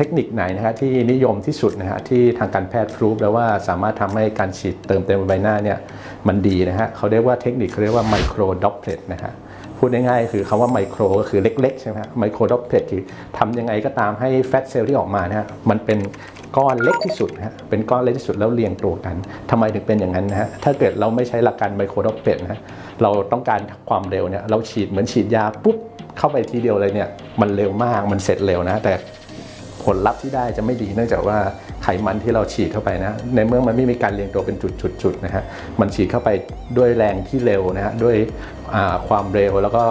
ทคนิคไหนนะฮะที่นิยมที่สุดนะฮะที่ทางการแพทย์พรูฟแล้วว่าสามารถทำให้การฉีดเติมเต็มใบหน้าเนี่ยมันดีนะฮะเขาเรียกว่าเทคนิคเขาเรียกว่าไมโครด็อปเลตนะฮะพูดง่ายๆคือคำว่าไมโครก็คือเล็กๆใช่ไหมไมโครด็อปเลตคือทำยังไงก็ตามให้แฟตเซลล์ที่ออกมานะฮะมันเป็นก้อนเล็กที่สุดนะฮะเป็นก้อนเล็กที่สุดแล้วเรียงตัวกันทำไมถึงเป็นอย่างนั้นนะฮะถ้าเกิดเราไม่ใช้หลักการไมโครด็อปเลตนะเราต้องการความเร็วเนี่ยเราฉีดเหมือนฉีดยาปุ๊บเข้าไปทีเดียวเลยเนี่ยมันเร็วมากมันเสร็จเร็วนะแต่ ลลัพธ์ที่ได้จะไม่ดีเนื่องจากว่าไขมันที่เราฉีดเข้าไปนะ ในเมื่อมันไม่มีการเรียงตัวเป็นจุดๆนะฮะมันฉีดเข้าไปด้วยแรงที่เร็วนะฮะด้วยความเร็วแล้วก็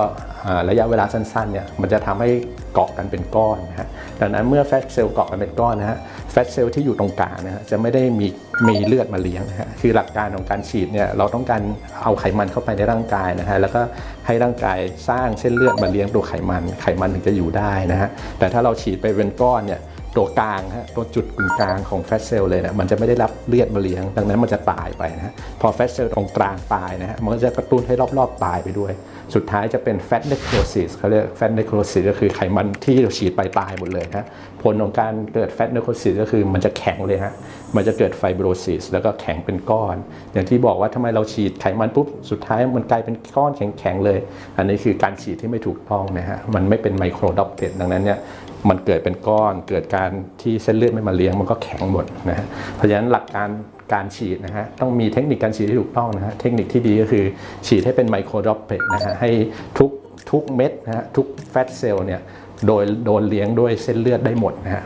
ระยะเวลาสั้นๆเนี่ยมันจะทำให้เกาะกันเป็นก้อนนะฮะดังนั้นเมื่อแฟตเซลล์เกาะกันเป็นก้อนนะฮะ แฟตเซลล์ที่อยู่ตรงกลางนะฮะจะไม่ได้มีมีเลือดมาเลี้ยงนะฮะคือหลักการของการฉีดเนี่ยเราต้องการเอาไขมันเข้าไปในร่างกายนะฮะแล้วก็ให้ร่างกายสร้างเส้นเลือดมาเลี้ยงตัวไขมัน ไขมันถึงจะอยู่ได้นะฮะแต่ถ้าเราฉีดไปเป็นก้อนเนี่ย ตัวกลางฮะตัวจุดกึ่งกลางของแฟตเซลล์เลยนะมันจะไม่ได้รับเลือดมาเลี้ยง ดังนั้นมันจะตายไปนะฮะพอแฟตเซลล์ตรงกลางตายนะฮะมันก็จะกระตุ้นให้รอบๆตายไปด้วย สุดท้ายจะเป็นแฟตเน c โ o ซิสเขาเรียกแฟตเน c โ o ซิสก็คือไขมันที่เราฉีดไปตายหมดเลยฮะผลของการเกิดแฟตเน c โ o ซิสก็คือมันจะแข็งเลยฮะมันจะเกิดไฟบรซิสแล้วก็แข็งเป็นก้อน อย่างที่บอกว่าทำไมเราฉีดไขมันปุ๊บสุดท้ายมันกลายเป็นก้อนแข็งๆเลย อันนี้คือการฉีดที่ไม่ถูกต้องนะฮะมันไม่เป็นไมโครดอปเตดังนั้นเนี่ย มันเกิดเป็นก้อนเกิดการที่เส้นเลือดไม่มาเลี้ยงมันก็แข็งหมดนะฮะเพราะฉะนั้นหลักการการฉีดนะฮะต้องมีเทคนิคการฉีดที่ถูกต้องนะฮะเทคนิคที่ดีก็คือฉีดให้เป็นไมโครดรอปเตนะฮะให้ทุกทุกเม็ดนะฮะทุกแฟตเซลล์เนี่ยโดยโดนเลี้ยงด้วยเส้นเลือดได้หมดนะฮะ